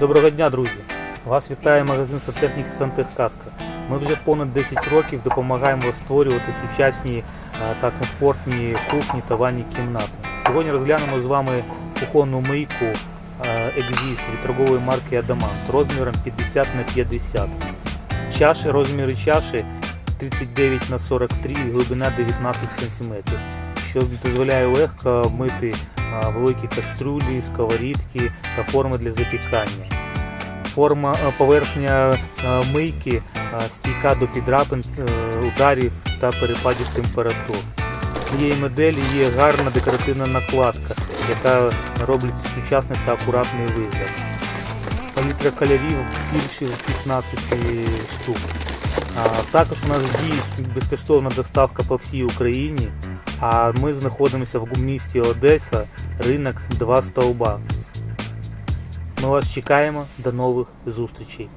Доброго дня, друзі! Вас вітає магазин сантехніки Сантехказка. Ми вже понад 10 років допомагаємо створювати сучасні е, та комфортні кухні та ванні кімнати. Сьогодні розглянемо з вами кухонну мийку е, Exist від торгової марки Adamant розміром 50 на 50. Чаші, розміри чаші 39 на 43 і глибина 19 см, що дозволяє легко мити великі каструлі, сковорідки та форми для запікання. Форма поверхня мийки стійка до підрапин, е, ударів та перепадів температур. Цієї моделі є гарна декоративна накладка, яка робить сучасний та акуратний вигляд. Палітра кольорів більше 15 штук. Також у нас діє безкоштовна доставка по всій Україні. А ми знаходимося в місті Одеса, ринок 2 стовба. Ми вас чекаємо. До нових зустрічей.